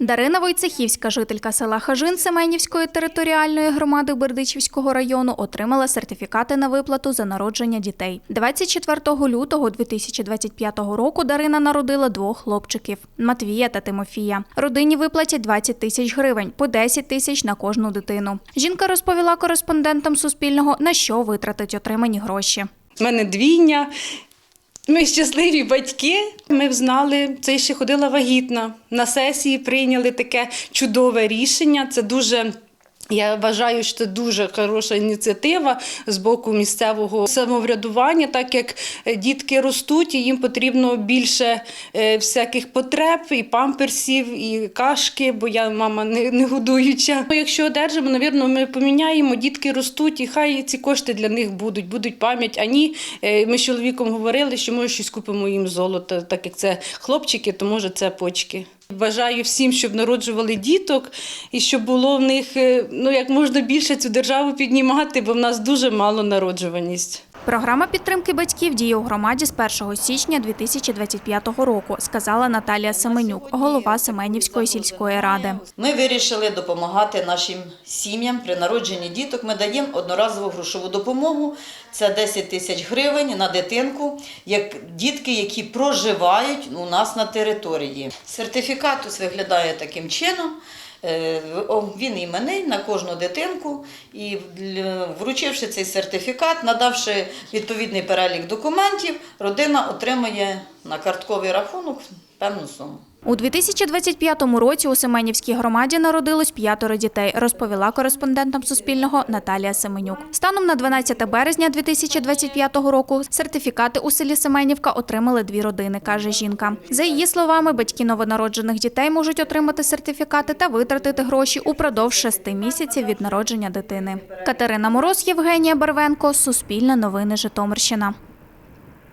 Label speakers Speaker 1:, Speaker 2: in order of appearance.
Speaker 1: Дарина Войцехівська, жителька села Хажин Семенівської територіальної громади Бердичівського району, отримала сертифікати на виплату за народження дітей. 24 лютого 2025 року Дарина народила двох хлопчиків Матвія та Тимофія. Родині виплатять 20 тисяч гривень, по 10 тисяч на кожну дитину. Жінка розповіла кореспондентам Суспільного, на що витратить отримані гроші.
Speaker 2: У мене двійня. Ми щасливі батьки. Ми знали, це ще ходила вагітна. На сесії прийняли таке чудове рішення. Це дуже. Я вважаю, що це дуже хороша ініціатива з боку місцевого самоврядування, так як е, дітки ростуть, і їм потрібно більше е, всяких потреб, і памперсів, і кашки, бо я мама не, не годуюча. Якщо одержимо, навірно, ми поміняємо, дітки ростуть, і хай ці кошти для них будуть, будуть пам'ять. А ні, е, ми з чоловіком говорили, що може щось купимо їм золото, так як це хлопчики, то може це почки. Бажаю всім, щоб народжували діток і щоб було в них е, ну як можна більше цю державу піднімати, бо в нас дуже мало народжуваність.
Speaker 1: Програма підтримки батьків діє у громаді з 1 січня 2025 року, сказала Наталія Семенюк, голова Семенівської сільської ради.
Speaker 3: Ми вирішили допомагати нашим сім'ям при народженні діток. Ми даємо одноразову грошову допомогу. Це 10 тисяч гривень на дитинку, як дітки, які проживають у нас на території. Сертифікат виглядає таким чином. Е, Він іменний на кожну дитинку, і вручивши цей сертифікат, надавши відповідний перелік документів, родина отримує на картковий рахунок певну суму.
Speaker 1: У 2025 році у Семенівській громаді народилось п'ятеро дітей, розповіла кореспондентам Суспільного Наталія Семенюк. Станом на 12 березня 2025 року сертифікати у селі Семенівка отримали дві родини, каже жінка. За її словами, батьки новонароджених дітей можуть отримати сертифікати та витратити гроші упродовж шести місяців від народження дитини. Катерина Мороз, Євгенія Барвенко, Суспільне новини Житомирщина.